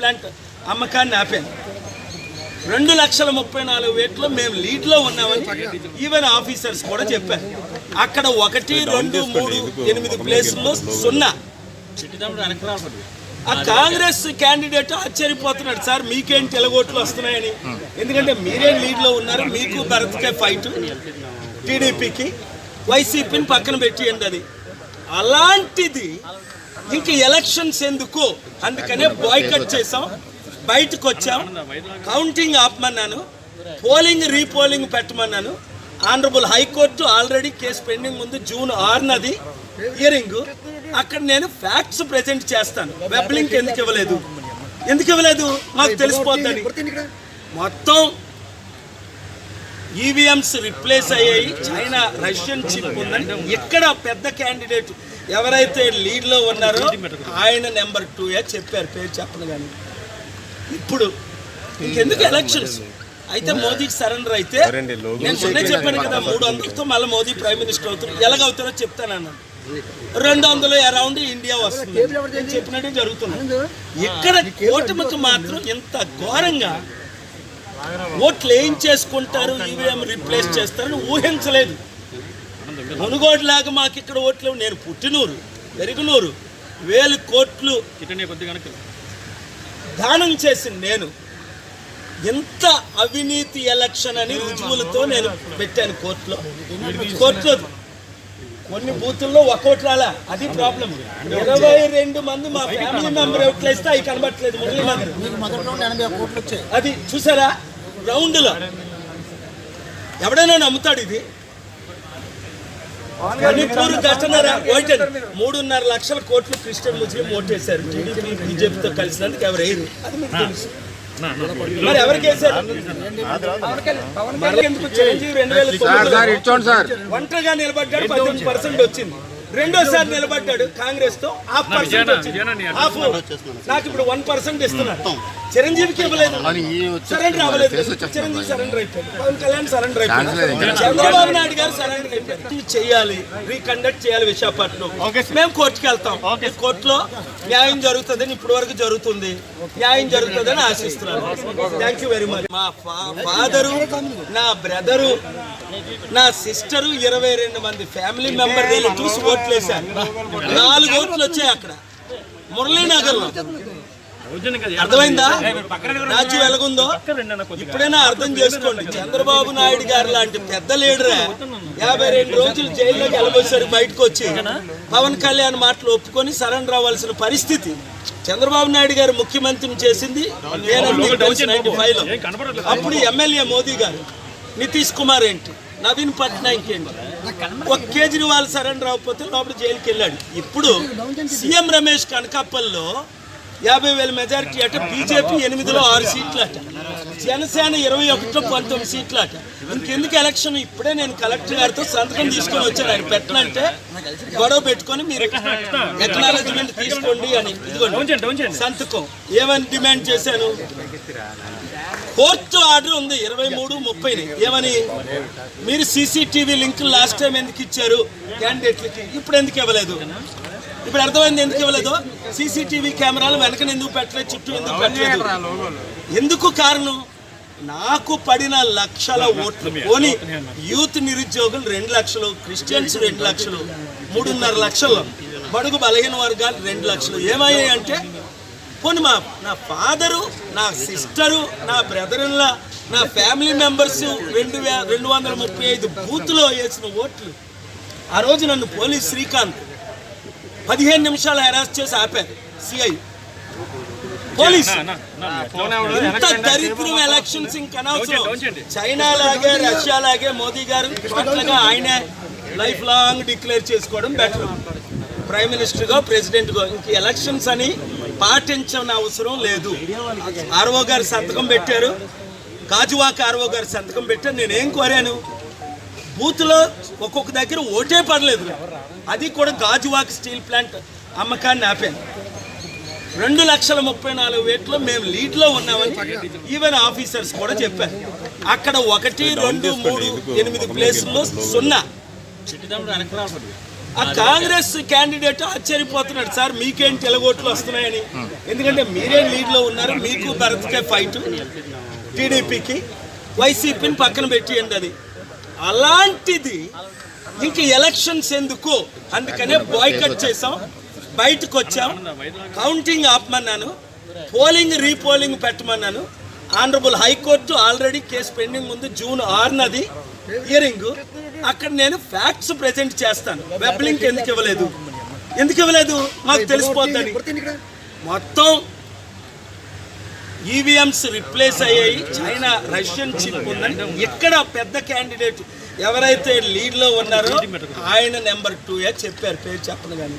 Plant అమ్మకాన్ని ఆపాను రెండు లక్షల ముప్పై నాలుగు వేట్లో మేము లీడ్లో ఉన్నామని ఈవెన్ ఆఫీసర్స్ కూడా చెప్పారు. అక్కడ ఒకటి రెండు మూడు ఎనిమిది ప్లేసుల్లో సున్నా. ఆ కాంగ్రెస్ క్యాండిడేట్ ఆశ్చర్యపోతున్నాడు సార్ మీకేంటి తెలగోట్లు వస్తున్నాయని? ఎందుకంటే మీరే లీడ్లో ఉన్నారు మీకు భరత్కే ఫైట్. టీడీపీకి వైసీపీని పక్కన పెట్టియండి అది. అలాంటిది ఇంక ఎలక్షన్స్ ఎందుకు? అందుకనే బాయ్కట్ చేసాం బయటకు వచ్చాం. కౌంటింగ్ ఆపమన్నాను. Polling repolling పెట్టమన్నాను. Honourable high court already case pending ఉంది జూన్ ఆరునది. హియరింగ్ అక్కడ నేను ఫ్యాక్ట్స్ ప్రెజెంట్ చేస్తాను. వెబ్ లింక్ ఎందుకు ఇవ్వలేదు? ఎందుకు ఇవ్వలేదు? మాకు తెలిసిపోద్దని. మొత్తం ఈవీఎంస్ రిప్లేస్ అయ్యాయి. చైనా రష్యన్ చిప్ ఉందని. ఇక్కడ పెద్ద క్యాండిడేట్ ఎవరైతే లీడ్లో ఉన్నారో ఆయన నెంబర్ టూ ఏ చెప్పారు. పేరు చెప్పను కానీ ఇప్పుడు ఇంకెందుకు ఎలక్షన్స్ అయితే మోదీకి సరెండర్ అయితే నేను మొన్నే చెప్పాను కదా మూడు వందలతో మళ్ళీ మోదీ ప్రైమ్ మినిస్టర్ అవుతారు. ఎలాగవుతారో చెప్తాను అన్నాను. రెండు వందలు అరౌండ్ ఇండియా వస్తుంది. నేను చెప్పినట్టే జరుగుతుంది. ఇక్కడ కూటమికి మాత్రం ఇంత ఘోరంగా ఓట్లు ఏం చేసుకుంటారు? ఈవీఎం రిప్లేస్ చేస్తారని ఊహించలేదు. మునుగోడు లాగా మాకు ఇక్కడ ఓట్లు. నేను పుట్టినూరు పెరుగునూరు వేలు కోట్లు దానం చేసింది నేను. ఎంత అవినీతి ఎలక్షన్ అని రుజువులతో నేను పెట్టాను కోర్టులో. కోర్టులో కొన్ని బూతుల్లో ఒక్కోటి రాలా. అది ప్రాబ్లం ఇరవై రెండు మంది మా ఫ్యామిలీ మెంబర్ ఓట్లేస్తే అవి కనబట్టలేదు మురళీ వచ్చాయి. అది చూసారా? రౌండ్లో. ఎవడైనా నమ్ముతాడు ఇది? మణిపూర్ ఘటన ఓటెన్ మూడున్నర లక్షల కోట్లు క్రిస్టియన్ ముస్లిం ఓటేశారు టీడీపీ బీజేపీతో కలిసినందుకు ఎవరు వేయరు. అది మీకు తెలుసు. మరి ఎవరికి వేశారు? మరలా ఎందుకు చిరంజీవి రెండు వేల ఒంటరిగా నిలబడ్డాడు పద్దెనిమిది పర్సెంట్ వచ్చింది. రెండోసారి నిలబడ్డాడు కాంగ్రెస్తో హాఫ్ పర్సెంట్ వచ్చింది. హాఫ్ నాకు ఇప్పుడు వన్ పర్సెంట్ ఇస్తున్నారు. చిరంజీవికి ఇవ్వలేదు. సరెండర్ అవ్వలేదు. చిరంజీవి సరెండర్ అయిపోయాడు. పవన్ కళ్యాణ్ సరెండర్ చంద్రబాబు నాయుడు గారు సరెండర్ అయిపోయారు. చేయాలి. రీకండక్ట్ చేయాలి విశాఖపట్నం. మేము కోర్టుకి వెళ్తాం. కోర్టులో న్యాయం జరుగుతుందని ఇప్పటి వరకు జరుగుతుంది. న్యాయం జరుగుతుందని ఆశిస్తున్నాను. థ్యాంక్ యూ వెరీ మచ్ మా ఫాదరు నా బ్రదరు నా సిస్టరు ఇరవై రెండు మంది ఫ్యామిలీ మెంబర్ రిలేటివ్స్ ఓట్లు వేశారు. నాలుగు ఓట్లు వచ్చాయి అక్కడ. మురళీనగర్లో. అర్థమైందా? రాజ్యం ఎలాగుందో ఇప్పుడైనా అర్థం చేసుకోండి. చంద్రబాబు నాయుడు గారు లాంటి పెద్ద లీడరే యాభై రెండు రోజులు జైల్లోకి వెళ్ళబోసారు బయటకు వచ్చి పవన్ కళ్యాణ్ మాటలు ఒప్పుకొని సరెండర్ అవ్వాల్సిన పరిస్థితి చంద్రబాబు నాయుడు గారు ముఖ్యమంత్రిని చేసింది అప్పుడు ఎమ్మెల్యే మోదీ గారు నితీష్ కుమార్ ఏంటి నవీన్ పట్నాయక్ ఏంటి ఒక కేజ్రీవాల్ సరెండర్ అవ్వకపోతే లోపల జైలుకి వెళ్ళాడు ఇప్పుడు సీఎం రమేష్ కనకాపల్లో యాభై వేల మెజారిటీ అట బీజేపీ ఎనిమిదిలో ఆరు సీట్లు అట జనసేన ఇరవై ఒకటిలో పంతొమ్మిది సీట్లు అట ఇంకెందుకు ఎలక్షన్? ఇప్పుడే నేను కలెక్టర్ గారితో సంతకం తీసుకొని వచ్చాను. ఆయన పెట్టనంటే గొడవ పెట్టుకొని మీరు ఎక్నాలజ్మెంట్ తీసుకోండి అని ఇదిగోండి. సంతకం. ఏమని డిమాండ్ చేశాను? కోర్టు ఆర్డర్ ఉంది ఇరవై మూడు ముప్పైని ఏమని? మీరు సీసీటీవీ లింక్ లాస్ట్ టైం ఎందుకు ఇచ్చారు? క్యాండిడేట్లకి. ఇప్పుడు ఎందుకు ఇవ్వలేదు? ఇప్పుడు అర్థమైంది ఎందుకు ఇవ్వలేదు? సీసీటీవీ కెమెరాలు వెనకన ఎందుకు పెట్టలేదు చుట్టూ ఎందుకు పెట్టలేదు? ఎందుకు కారణం? నాకు పడిన లక్షల ఓట్లు పోని యూత్ నిరుద్యోగులు రెండు లక్షలు క్రిస్టియన్స్ రెండు లక్షలు మూడున్నర లక్షలు బడుగు బలహీన వర్గాలు రెండు లక్షలు. ఏమయ్యాయి అంటే పోనీ మా నా ఫాదరు నా సిస్టరు నా బ్రదర్లా నా ఫ్యామిలీ మెంబర్స్ రెండు వే రెండు వందల ముప్పై ఐదు బూత్లో వేసిన ఓట్లు. ఆ రోజు నన్ను పోలీస్ శ్రీకాంత్ పదిహేను నిమిషాలు హెరాస్ చేసి ఆపారు. CI police. ఇంత దరిద్రం ఎలక్షన్స్ ఇంక అనవసరం చైనా లాగే రష్యా లాగే మోదీ గారు టోటల్గా ఆయనే లైఫ్ లాంగ్ డిక్లేర్ చేసుకోవడం బెటర్ ప్రైమ్ మినిస్టర్గా ప్రెసిడెంట్గా ఇంక ఎలక్షన్స్ అని పాటించని అవసరం లేదు. ఆర్ఓ గారు సంతకం పెట్టారు. గాజువాక ఆర్ఓ గారు సంతకం పెట్టారు. నేనేం కోరాను? బూత్లో ఒక్కొక్క దగ్గర ఓటే పడలేదు. అది కూడా గాజువాక స్టీల్ ప్లాంట్ అమ్మకాన్ని ఆపాను రెండు లక్షల ముప్పై నాలుగు వేట్లో మేము లీడ్లో ఉన్నామని ఈవెన్ ఆఫీసర్స్ కూడా చెప్పారు. అక్కడ ఒకటి రెండు మూడు ఎనిమిది ప్లేసుల్లో సున్నా. ఆ కాంగ్రెస్ క్యాండిడేట్ ఆశ్చర్యపోతున్నాడు సార్ మీకేంటి తెలగోట్లు వస్తున్నాయని? ఎందుకంటే మీరే లీడ్లో ఉన్నారు మీకు భరత్కే ఫైట్ టీడీపీకి. వైసీపీని పక్కన పెట్టియండి అది. అలాంటిది ఇంక ఎలక్షన్స్ ఎందుకు? అందుకనే బాయ్కట్ చేసాం బయటకు వచ్చాం. కౌంటింగ్ ఆపమన్నాను. Polling repolling పెట్టమన్నాను. Honourable high court already case pending ఉంది జూన్ ఆరునది హియరింగ్ అక్కడ నేను ఫ్యాక్ట్స్ ప్రెజెంట్ చేస్తాను. వెబ్ లింక్ ఎందుకు ఇవ్వలేదు? ఎందుకు ఇవ్వలేదు? మాకు తెలిసిపోద్దని. మొత్తం ఈవీఎంస్ రిప్లేస్ అయ్యాయి. చైనా రష్యన్ చిప్ ఉందని. ఇక్కడ పెద్ద క్యాండిడేట్ ఎవరైతే లీడ్లో ఉన్నారో ఆయన నెంబర్ టూ చెప్పారు. పేరు చెప్పను కానీ.